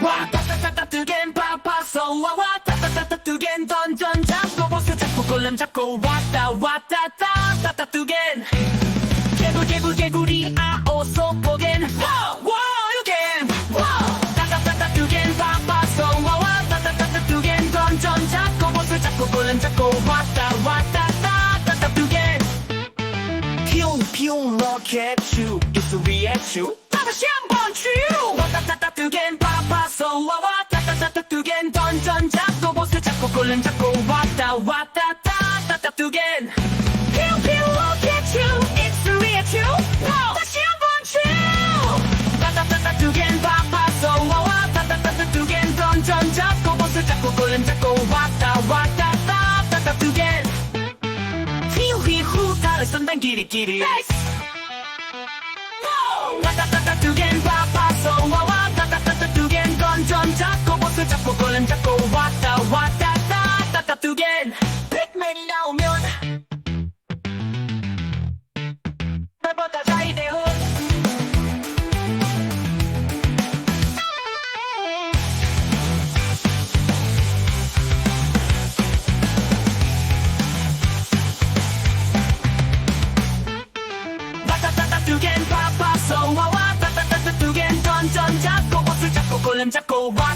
와 따따따따 두겐 파파서 와와. 따따따따 두겐 던전 잡고 보스 잡고 골렘 잡고 왔다 왔다 따따따 두겐. 개굴 개굴 개굴이 아오소 보겐. 와와 유겐 와. 따따따따 두겐 파파서 와와. 따따따따 두겐 던전 잡고 보스 잡고 골렘 잡고 왔다 왔다 따따따 두겐. 피용 피용 로켓추 입술 위에 추 다시 한번 추 왔다 따따 두겐 던전 잡고 보스 잡고 골렘 잡고 왔다 왔다 따따따 두겐 피용 피용 로켓추 입술위에 추 다시 한번 추 따따따따 두겐 파파서 와와 따따따따 두겐 던전 잡고 보스 잡고 골렘 잡고 왔다 왔다 따따따 두겐 휘휘후 달을 쏜단 끼리끼리 와따따따 Go run.